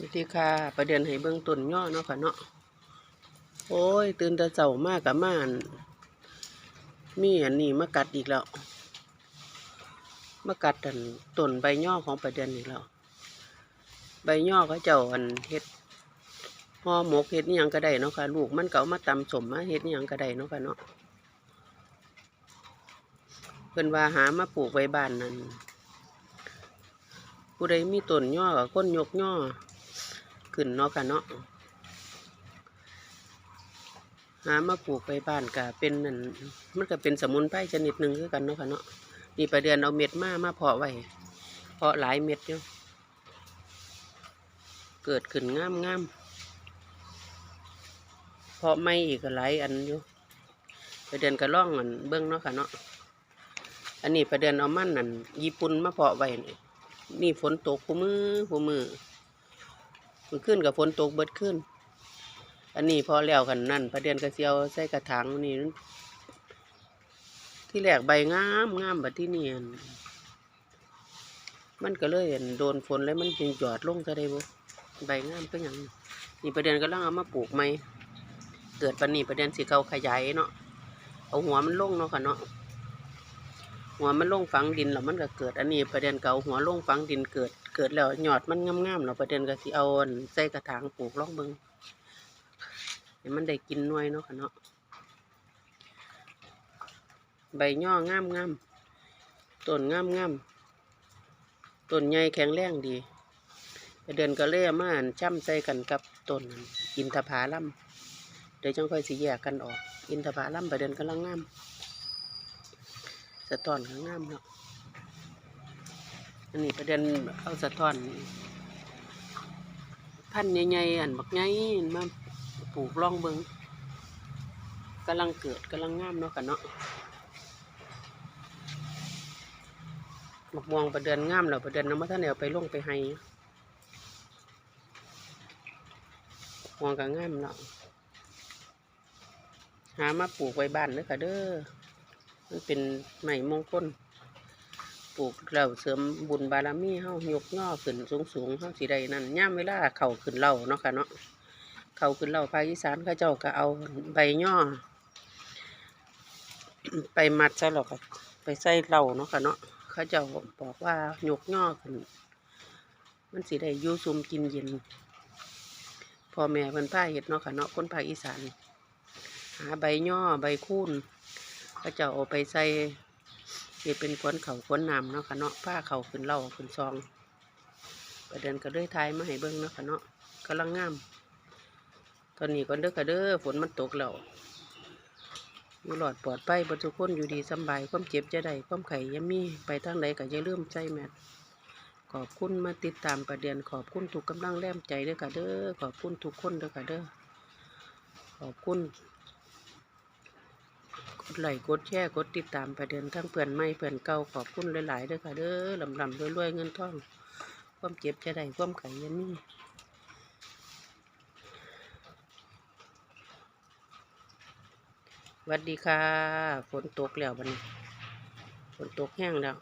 วิธีค่ะประเด็นให้เบื้องต้นย่อเนาะค่ะเนาะโอ้ย ตื่นแต่เจ้ามากกับม่านมีอันนี้มากัดอีกแล้วมากัดอันต้นใบย่อของประเด็นอีกแล้วใบย่อเขาเจ้าอันเฮ็ดห่อหมกเฮ็ดนี่ยังก็ได้เนาะค่ะลูกมันเก่ามาตำสมมาเฮ็ดนี่ยังก็ได้เนาะค่ะเนาะเพิ่นว่าหามาปลูกไว้บ้านนั่นผู้ใดมีต้นย่อกับคนยกย่อ ขึ้นเนาะค่ะเนาะหามาปลูกไปบ้านก็เป็นนั่นมันก็เป็นสมุนไพรชนิดหนึ่งคือกันเนาะค่ะเนาะนี่ประเดือนเอาเม็ดมามาเพาะไว้เพาะหลายเม็ดอยู่เกิดขึ้นงามงามเพาะไม่อีกหลายอันอยู่ประเดือนก็ล่องอันเบิ้องเนาะค่ะเนาะอันนี้ประเดือนเอามันนั่นญี่ปุ่นมาเพาะไว้นี่ฝนตกคู่มือคู่มือ มันขึ้นกับฝนตกเบิดขึ้น อันนี้พอแล้วกันนั่นประเด็นกระเซียวใส่กระถางนี่ที่แรกใบงามงามแบบที่นี่นมันก็เลยอั่นโดนฝนแล้วมันจึงหยอดลงซะได้บ่ใบงามเป็นอย่างนี่ประเด็นก็ลังเอามาปลูกใหม่เกิดปันนี้ประเด็นสิเขาขยายเนาะเอาหัวมันลงเนาะค่ะเนาะหัวมันลงฝังดินแล้วมันก็เกิด อันนี้ประเด็นเก่าหัวลงฝังดินเกิด เกิดแล้วหยอดมันงามๆแล้วประเด็นก็สิเอาใส่กระถางปลูกล่องเบิงให้มันได้กินน่วยเนาะค่ะเนาะใบย่องามงามต้นงามงามต้นใหญ่แข็งแรงดีประเด็นก็เลยเอามานช่ำใส่กันกับต้นอินทผาลัมเดี๋ยวจังค่อยสิแยกกันออก อินทผาลัมประเด็นกำลังงามสะท้อนก็งามเนาะ อันนี้ประเด็นเอาสะท้อนพันธุ์ใหญ่ๆอันบักใหญ่มาปลูกร่องเบิงกำลังเกิดกำลังงามเนาะกันเนาะบักม่วงประเดือนงามแล้วประเดือนน้ำมันท่านเอาไปลงไปให้ม่วงก็งามแล้วหามาปลูกไว้บ้านเด้อค่ะเด้อมันเป็นไม้มงคล ปลูกแล้วเสริมบุญบารมีเฮายกย่อขึ้นสูงสูงเฮาสิได้นั่นย่ามเวลาเข่าขึ้นเล่าเนาะค่ะเนาะเข่าขึ้นเล่าภาคอีสานเขาเจ้าก็เอาใบย่อ ไปมัดซะหรอกครับไปใส่เหล่าเนาะค่ะเนาะเขาเจ้าบอกว่ายกย่อขึ้น มันสิได้อยู่ซุมกินเย็นพ่อแม่เพิ่นพาเฮ็ดเนาะค่ะเนาะคนภาคอีสานหาใบย่อใบคูนเขาเจ้าเอาไปใส่ เฮ็ดเป็นขวนเขาขวนน้ำเนาะค่ะเนาะผ้าเขาขึ้นเหล่าขึ้นซองประเด็นก็เลยทายมาให้เบิ่งเนาะค่ะเนาะกำลังงาม ตอนนี้ก็เด้อค่ะเด้อฝนมันตกแล้วอยู่หลอดปลอดภัยบรรทุกคนอยู่ดีสบายความเจ็บจะได้ความไข่ยังมีไปทางใดก็อย่าลืมใจแมทขอบคุณมาติดตามประเด็นขอบคุณทุกกำลังแรงใจเด้อค่ะเด้อขอบคุณทุกคนเด้อค่ะเด้อขอบคุณ ดไลค์กดแชร์กดติดตามประเด็นทั้งเพื่อนใหม่เพื่อนเก่าขอบคุณหลายๆเด้อค่ะเด้อลำลำรวยๆเงินทอง ความเจ็บจะได้ความไข่ยันนี่วัสดีค่ะ ฝนตกแล้วบันนี้ฝนตกแห้งแล้ว